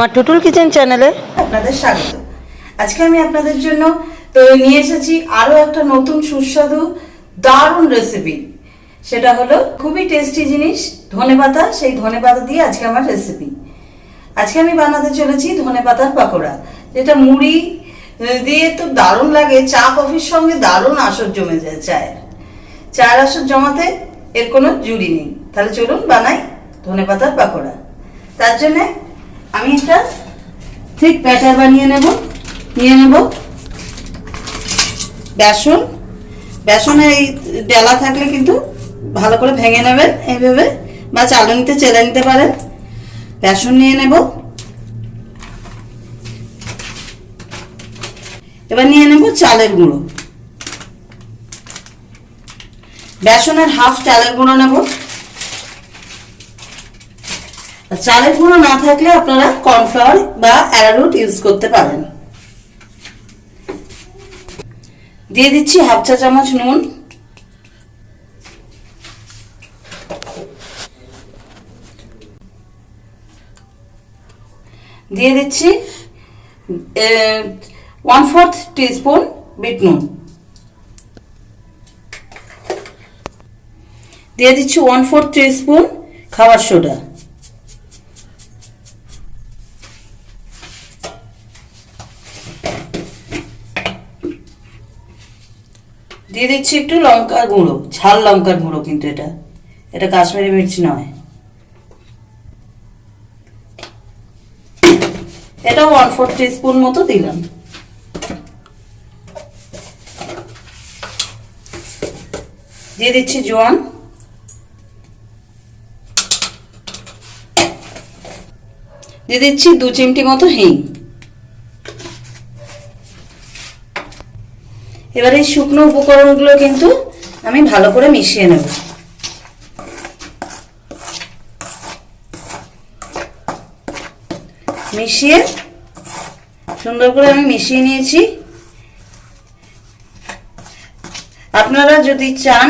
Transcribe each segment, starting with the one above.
আমার টুটুল কিচেন চ্যানেলে আপনাদের স্বাগত। আজকে আমি আপনাদের জন্য তো নিয়ে এসেছি আরও একটা নতুন সুস্বাদু, দারুণ রেসিপি সেটা হলো খুবই টেস্টি জিনিস ধনেপাতা সেই ধনেপাতা দিয়ে আজকে আমার রেসিপি আজকে আমি বানাতে চলেছি ধনেপাতার পাকোড়া, যেটা মুড়ি দিয়ে তো দারুণ লাগে, চা, কফির সঙ্গে দারুণ আসর জমে যায় চায়ের। চায়ের আসর জমাতে এর কোনো জুড়ি নেই। তাহলে চলুন বানাই ধনেপাতার পাকোড়া। তার জন্যে আমি একটা ঠিক ব্যাটার বানিয়ে নেব, নিয়ে নেব। বেসন, বেসনে এই ডেলা থাকলে কিন্তু ভালো করে ভেঙে নেবেন এইভাবে বা চালনিতে চেলে নিতে পারেন। বেসন নিয়ে নেব। এবার নিয়ে নেব চালের গুঁড়ো। বেসনের হাফ চালের গুঁড়ো নেব। চালের গুঁড়ো না থাকলে আপনারা কর্নফ্লাওয়ার বা অ্যারারুট ইউজ করতে পারেন। দিয়ে দিচ্ছি হাফ চা চামচ নুন। দিয়ে দিচ্ছি ওয়ান ফোর্থ টিস্পুন বিট নুন। দিয়ে দিচ্ছি ওয়ান ফোর্থ টিস্পুন খাবার সোডা। দিয়ে দিচ্ছি একটু লঙ্কার গুঁড়ো, ঝাল লঙ্কার গুঁড়ো কিন্তু এটা। এটা কাশ্মীরি মির্চ নয়। এটা ওয়ান ফোর স্পুন মতো দিলাম। দিয়ে দিচ্ছি জোয়ান। দিয়ে দিচ্ছি দু চিমটি মতো হিং। এবার এই শুকনো উপকরণগুলো কিন্তু আমি ভালো করে মিশিয়ে নেব। মিশিয়ে সুন্দর করে আমি মিশিয়ে নিয়েছি। আপনারা যদি চান,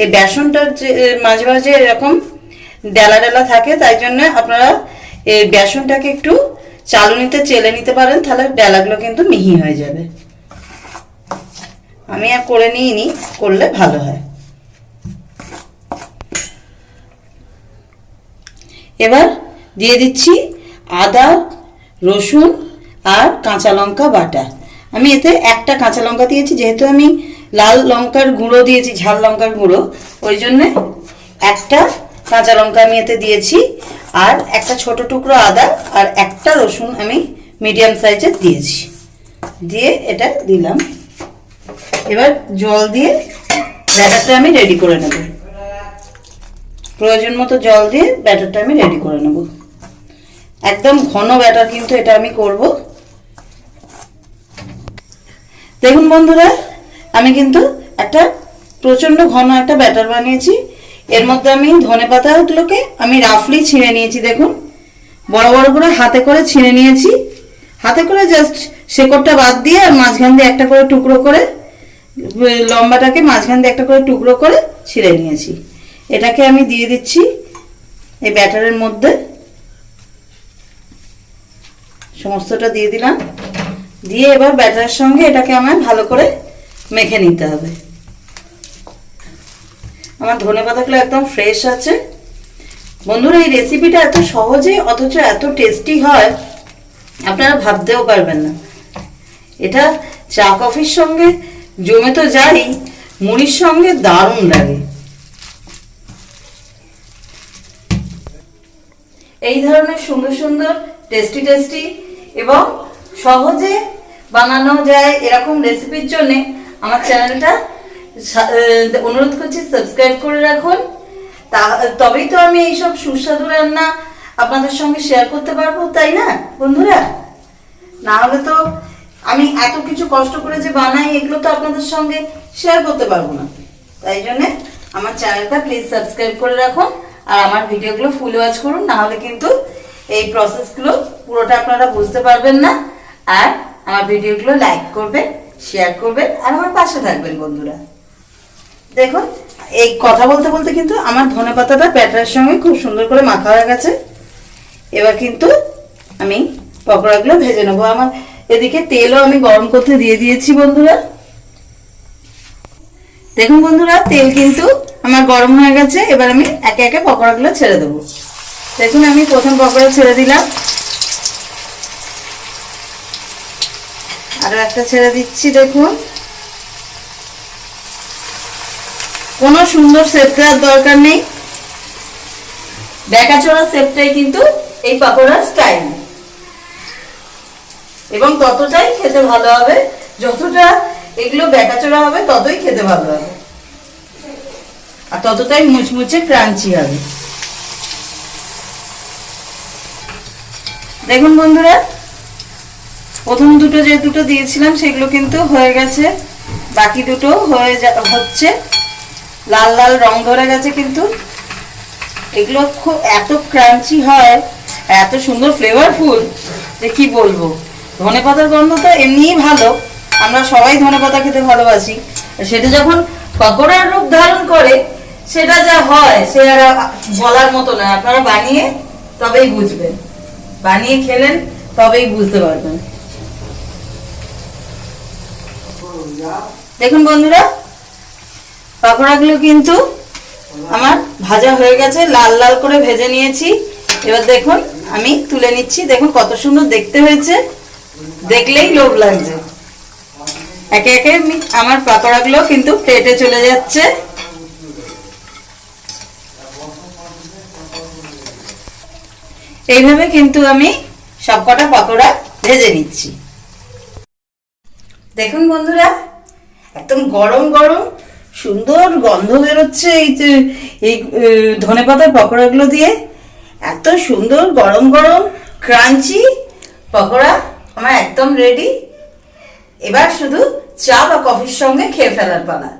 এই বেসনটা যে, মাঝে মাঝে এরকম ডেলা ডেলা থাকে, তাই জন্য আপনারা এই বেসনটাকে একটু চালুনিতে চেলে নিতে পারেন, তাহলে ডেলাগুলো কিন্তু মিহি হয়ে যাবে। আমি আর করে নিই নি করলে ভালো হয়। এবার দিয়ে দিচ্ছি আদা, রসুন আর কাঁচা লঙ্কা বাটা। আমি এতে একটা কাঁচা লঙ্কা দিয়েছি, যেহেতু আমি লাল লঙ্কার গুঁড়ো দিয়েছি, ঝাল লঙ্কার গুঁড়ো, ওই জন্যে একটা কাঁচা লঙ্কা আমি এতে দিয়েছি, আর একটা ছোট টুকরো আদা আর একটা রসুন আমি মিডিয়াম সাইজের দিয়েছি। দিয়ে এটা দিলাম। এবার জল দিয়ে ব্যাটারটা আমি রেডি করে নেব। প্রয়োজন মতো জল দিয়ে ব্যাটারটা আমি রেডি করে নেব। একদম ঘন ব্যাটার কিন্তু এটা আমি করব। দেখুন বন্ধুরা, আমি কিন্তু একটা প্রচণ্ড ঘন একটা ব্যাটার বানিয়েছি। এর মধ্যে আমি ধনে পাতাগুলোকে আমি রাফলি ছিঁড়ে নিয়েছি, দেখুন। বড় বড় করে হাতে করে ছিঁড়ে নিয়েছি। হাতে করে জাস্ট শেকড়টা বাদ দিয়ে আর মাঝখান দিয়ে একটা করে টুকরো করে লম্বাটাকে মাঝখান দিয়ে একটা করে টুকরো করে ছিঁড়ে নিয়েছি। এটাকে আমি দিয়ে দিচ্ছি এই ব্যাটারের মধ্যে। সমস্তটা দিয়ে দিলাম। দিয়ে এবার ব্যাটারের সঙ্গে এটাকে আমার ভালো করে মেখে নিতে হবে। আমার ধনে পাতাগুলো একদম ফ্রেশ আছে। বন্ধুরা, এই রেসিপিটা এত সহজে, অথচ এত টেস্টি হয়, আপনারা ভাবতেও পারবেন না। এটা চা কফির সঙ্গে জমে তো যাই মুড়ির সঙ্গে দারুণ লাগে। এই ধরনের সুন্দর সুন্দর টেস্টি টেস্টি এবং সহজে বানানো যায় এরকম রেসিপির জন্য আমার চ্যানেলটা অনুরোধ করছি সাবস্ক্রাইব করে রাখুন। তা, তবেই তো আমি এইসব সুস্বাদু রান্না আপনাদের সঙ্গে শেয়ার করতে পারব, তাই না বন্ধুরা? না হলে তো আমি এত কিছু কষ্ট করে যে বানাই, এগুলো তো আপনাদের সঙ্গে শেয়ার করতে পারব না। তাই জন্যে আমার চ্যানেলটা প্লিজ সাবস্ক্রাইব করে রাখুন আর আমার ভিডিওগুলো ফুল ওয়াচ করুন না হলে কিন্তু এই প্রসেসগুলো পুরোটা আপনারা বুঝতে পারবেন না। আর আমার ভিডিওগুলো লাইক করবেন শেয়ার করবেন আর আমার পাশে থাকবেন বন্ধুরা। দেখুন, এই কথা বলতে বলতে কিন্তু আমার ধনে পাতাটা ব্যাটারের সঙ্গে খুব সুন্দর করে মাখা হয়ে গেছে। এবার কিন্তু আমি পকোড়াগুলো ভেজে নেব। আমার এদিকে তেলও আমি গরম করতে দিয়ে দিয়েছি বন্ধুরা। দেখুন বন্ধুরা, তেল কিন্তু আমার গরম হয়ে গেছে, এবার আমি একে একে পকোড়াগুলো ছেড়ে দেবো। দেখুন, আমি প্রথম পকোড়া ছেড়ে দিলাম। আরও একটা ছেড়ে দিচ্ছি, দেখুন। কোনো সুন্দর সেপ দরকার নেই। বেকাচোরা সেপটাই কিন্তু এই পাকোড়ার স্টাইল এবং ততটাই খেতে ভালো হবে। যতটা এগুলো বেকাচোরা হবে, ততই খেতে ভালো হবে। আর ততটাই মুচমুচে ক্রাঞ্চি হবে। দেখুন বন্ধুরা, প্রথম দুটো যে দুটো দিয়েছিলাম, সেগুলো কিন্তু হয়ে গেছে। বাকি দুটো হয়ে হচ্ছে। লাল লাল রং ধরে গেছে কিন্তু। এগুলো খুব এত ক্রাঞ্চি হয়, এত সুন্দর ফ্লেভারফুল যে কি বলব? ধনে পাতার গন্ধ তো এমনিই ভালো। আমরা সবাই ধনে পাতা খেতে ভালোবাসি। সেটা যখন পকোড়ার রূপ ধারণ করে, সেটা যা হয়, সে আর বলার মতো না আপনারা বানিয়ে তবেই বুঝবেন। বানিয়ে খেলেন, তবেই বুঝতে পারবেন। দেখুন বন্ধুরা, পাকোড়াগুলো কিন্তু আমার ভাজা হয়ে গেছে। লাল লাল করে ভেজে নিয়েছি। এবার দেখুন, আমি তুলে নিচ্ছি। দেখুন কত সুন্দর দেখতে হয়েছে। দেখলেই লোভ লাগছে। একে একে আমি আমার পাকোড়াগুলো কিন্তু প্লেটে চলে যাচ্ছে। এইভাবে কিন্তু আমি সবকটা পাকোড়া ভেজে নিচ্ছি। দেখুন বন্ধুরা, একদম গরম গরম, সুন্দর গন্ধ বেরোচ্ছে এই যে, এই ধনে পাতার পকোড়াগুলো দিয়ে। এত সুন্দর গরম গরম, ক্রাঞ্চি পকোড়া। আমার একদম রেডি এবার শুধু চা বা কফির সঙ্গে খেয়ে ফেলার পালা।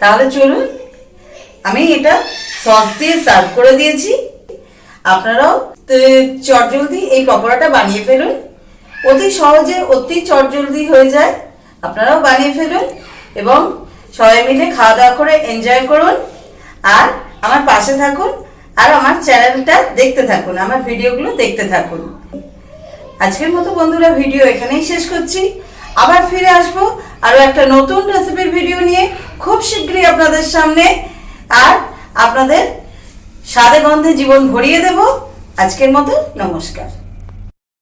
তাহলে চলুন, আমি এটা সস দিয়ে সার্ভ করে দিয়েছি। আপনারাও চটজলদি এই পকোড়াটা বানিয়ে ফেলুন। অতি সহজে, অতি চটজলদি হয়ে যায়। আপনারাও বানিয়ে ফেলুন এবং সবাই মিলে খাওয়া দাওয়া করে এনজয় করুন। আর আমার পাশে থাকুন, আর আমার চ্যানেলটা দেখতে থাকুন, আমার ভিডিওগুলো দেখতে থাকুন। আজকের মতো বন্ধুরা ভিডিও এখানেই শেষ করছি। আবার ফিরে আসব আরও একটা নতুন রেসিপির ভিডিও নিয়ে খুব শীঘ্রই আপনাদের সামনে। আর আপনাদের স্বাদে গন্ধে জীবন ভরিয়ে দেব। আজকের মতো নমস্কার।